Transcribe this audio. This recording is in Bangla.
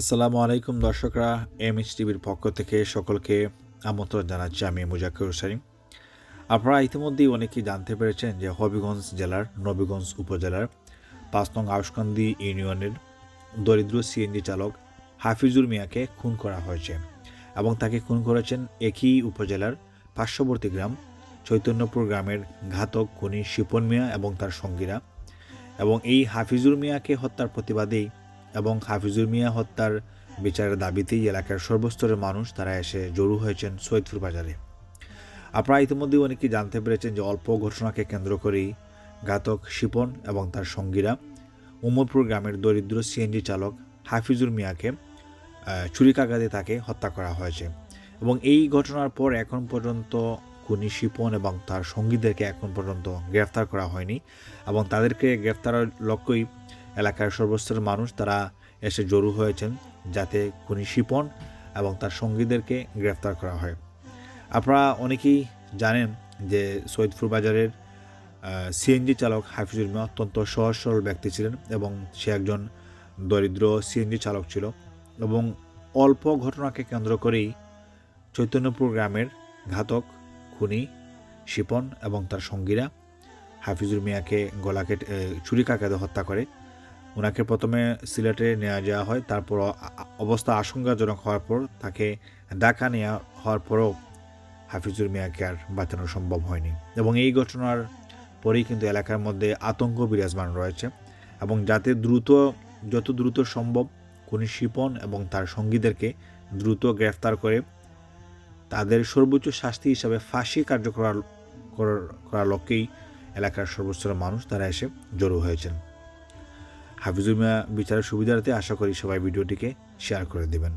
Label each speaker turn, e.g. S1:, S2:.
S1: আসসালামু আলাইকুম দর্শকরা এম এইচ টিভির পক্ষ থেকে সকলকে আমন্ত্রণ জানাচ্ছি আমি মুজাক্কির হোসাইন আপনারা ইতিমধ্যেই অনেকেই জানতে পেরেছেন যে হবিগঞ্জ জেলার, নবীগঞ্জ উপজেলার পাঁচ নং আউসকান্দি ইউনিয়নের দরিদ্র সিএনজি চালক হাফিজুর মিয়াকে খুন করা হয়েছে এবং তাকে খুন করেছেন একই উপজেলার পার্শ্ববর্তী গ্রাম চৈতন্যপুর গ্রামের ঘাতক খুনি শিপন মিয়া এবং তার সঙ্গীরা। এবং এই হাফিজুর মিয়াকে হত্যার প্রতিবাদেই এবং হাফিজুর মিয়া হত্যার বিচারের দাবিতেই এলাকার সর্বস্তরের মানুষ তারা এসে জড়ো হয়েছেন সৈয়দপুর বাজারে। আপনারা ইতিমধ্যে অনেকেই জানতে পেরেছেন যে অল্প ঘটনাকে কেন্দ্র করেই ঘাতক শিপন এবং তার সঙ্গীরা উমরপুর গ্রামের দরিদ্র সিএনজি চালক হাফিজুর মিয়াকে ছুরিকাঘাতে তাকে হত্যা করা হয়েছে এবং এই ঘটনার পর এখন পর্যন্ত খুনি শিপন এবং তার সঙ্গীদেরকে এখন পর্যন্ত গ্রেফতার করা হয়নি এবং তাদেরকে গ্রেফতারের লক্ষ্যই এলাকার সর্বস্তরের মানুষ তারা এসে জড়ো হয়েছেন যাতে খুনি শিপন এবং তার সঙ্গীদেরকে গ্রেফতার করা হয়। আপনারা অনেকেই জানেন যে সৈয়দপুর বাজারের সিএনজি চালক হাফিজুল মিয়া অত্যন্ত সহজ সরল ব্যক্তি ছিলেন এবং সে একজন দরিদ্র সিএনজি চালক ছিল এবং অল্প ঘটনাকে কেন্দ্র করেই চৈতন্যপুর গ্রামের ঘাতক, খুনি, শিপন এবং তার সঙ্গীরা হাফিজুর মিয়াকে গলা কেটে ছুরিকাঘাতে হত্যা করে। ওনাকে প্রথমে সিলেটে নেওয়া যাওয়া হয়, তারপর অবস্থা আশঙ্কাজনক হওয়ার পর তাকে ঢাকা নেওয়া হওয়ার পরও হাফিজুর মিয়াকে আর বাঁচানো সম্ভব হয়নি। এবং এই ঘটনার পরেই কিন্তু এলাকার মধ্যে আতঙ্ক বিরাজমান রয়েছে এবং যাতে দ্রুত, যত দ্রুত সম্ভব খুনি শিপন এবং তার সঙ্গীদেরকে দ্রুত গ্রেফতার করে তাদের সর্বোচ্চ শাস্তি হিসাবে ফাঁসি কার্যকর করার- লক্ষ্যেই এলাকার সর্বস্তরের মানুষ, তারা এসে জড়ো হয়েছেন। হাফিজুল মিয়া বিচারের সুবিধার্থে আশা করি সবাই ভিডিওটিকে শেয়ার করে দেবেন।